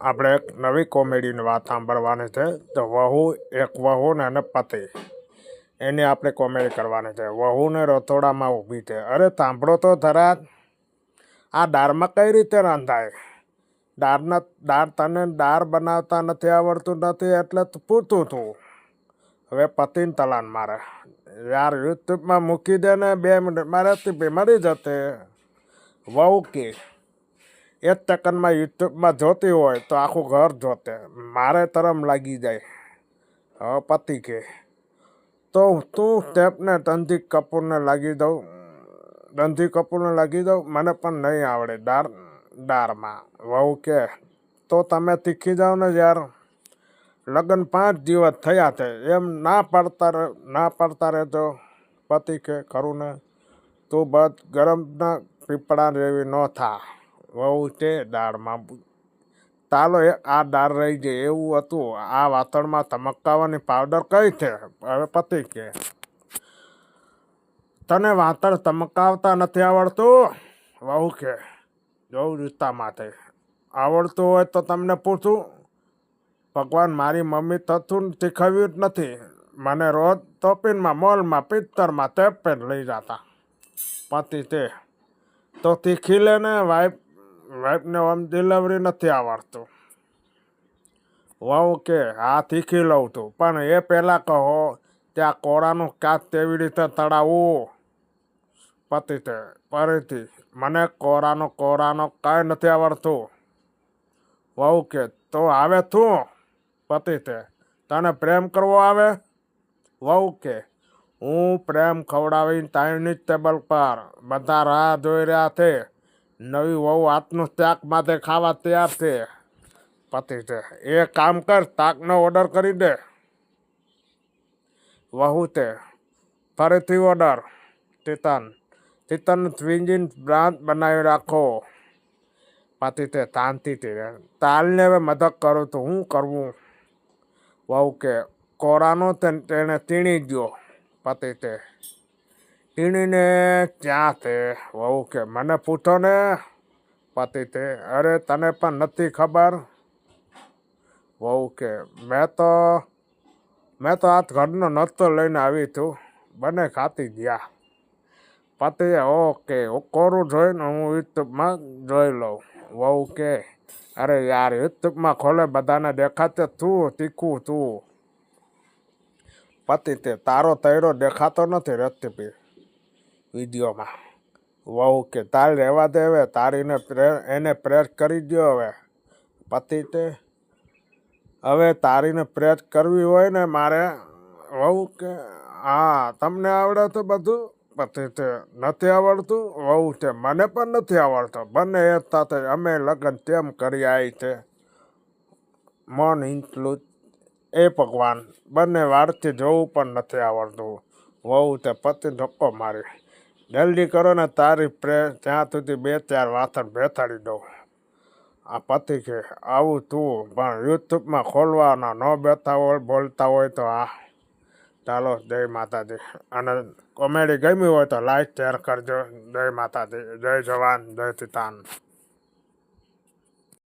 આપણે એક નવી કોમેડીની વાત સાંભળવાની છે, તો વહુ, એક વહુ ને અને પતિ. એની આપણે કોમેડી કરવાની છે. વહુને રસોડામાં ઊભી છે. અરે, સાંભળો તો ધરા આ દાળમાં કઈ રીતે રાંધાય? દાળના દાળ તને દાળ બનાવતા નથી આવડતું નથી એટલે તું પૂછતું તું. હવે પતિને તલાન મારે. યાર, યુટ્યુબમાં મૂકી દે ને બે મિનિટ. મરી જતે. વહુ કે એક સેકન્ડમાં યુટ્યુબમાં જોતી હોય તો આખું ઘર જોતે. મારે તરમ લાગી જાય. હવે પતિ કે. તો તું સ્ટેપને રણજીત કપૂરને લાગી દઉં. રણજીત કપૂરને લાગી દઉં? મને પણ નહીં આવડે દાળ દાળમાં વહુ કે, તો તમે શીખી જાઓ ને યાર. લગ્ન પાંચ દિવસ થયા છે. એમ ના પાડતા ના પડતા રહેજો. પતિ કે, ખરું ને. તું બધ ગરમના પીપળા જેવી ન થા. વહુ છે, દાળમાં તાલો આ દાળ રહી જાય એવું હતું. આ વાસણમાં તમકાવાની પાવડર કઈ છે? હવે પતિ કે. તને વાતણ તમકાવતા નથી આવડતું? વહુ કે, જોઉં જૂતા માટે આવડતું હોય તો તમને પૂછું. ભગવાન મારી મમ્મી તથું શીખવ્યું જ નથી. મને રોજ ટોપીનમાં મોલમાં પિત્તરમાં તેપેન લઈ જતા. પતિ તે તો શીખી લે ને, વાઈફ વાઈફને આમ ડિલિવરી નથી આવડતું. વહુ કે હા શીખી લઉં છું, પણ એ પહેલાં કહો, ત્યાં કોળાનું કાચ કેવી રીતે તળાવવું? પતિ તે ફરીથી, મને કોરાનો કોરાનો કાંઈ નથી આવડતું. વહુ કે, તો આવે તું પતિ તે તને પ્રેમ કરવો આવે? વહુ કે, હું પ્રેમ ખવડાવીને ટાઈમની ટેબલ પર બધા રાહ જોઈ રહ્યા છે. નવી વહુ હાથનું તાક માટે ખાવા તૈયાર છે. પતિ છે, એ કામ કર તાકનો ઓર્ડર કરી દે. વહુ તે ફરીથી ઓર્ડર તિતન તિતન સ્વિંજીન બ્રાન્ડ બનાવી રાખો. પતિ તે શાંતિથી રહે. તાલને હવે મદદ કરું તો હું કરવું? વહુ કે, કોરાનો તેણે તીણી ગયો. પતિ તે તીણીને ક્યાં તે વહુ કે, મને પૂછો ને. પતિ તે, અરે, તને પણ નથી ખબર? વહુ કે, મેં તો મેં તો આ ઘરનો નસ્તો લઈને આવી છું. બંને ખાતી ગયા. પતિએ, ઓકે, કોરું જોઈને હું યુટ્યુબમાં જોઈ લઉં. વહુ કે, અરે યાર યુટ્યુબમાં ખોલે બધાને દેખાતે તું, તીખું તું. પતિ તે, તારો તૈરો દેખાતો નથી રેસીપી. વિડીયોમાં. વહુ કે, તાર રહેવા દે હવે તારીને પ્રેર એને પ્રેસ કરી દો હવે. પતિ તે, હવે તારીને પ્રેસ કરવી હોય ને મારે. વહુ કે, હા, તમને આવડે તો બધું. પતિ તે, નથી આવડતું. વહુ છે મને પણ નથી આવડતું. બંને એક સાથે અમે લગ્ન તેમ કરી આવી છે મન ઇન્ક્લુડ એ ભગવાન, બંને વારથી જોવું પણ નથી આવડતું. વહુ તે, પતિ ધક્કો મારી. જલ્દી કરો ને તારી પ્રે, ત્યાં સુધી બે ચાર વાસણ બેસાડી દઉં. આ પતિ કે, આવું તું, પણ યુટ્યુબમાં ખોલવાના ન બેઠા હોય, બોલતા હોય તો આ. ચાલો, જય માતાજી. અને કોમેડી ગમી હોય તો લાઈક શેર કરજો. જય માતાજી. જય જવાન. જય કિસાન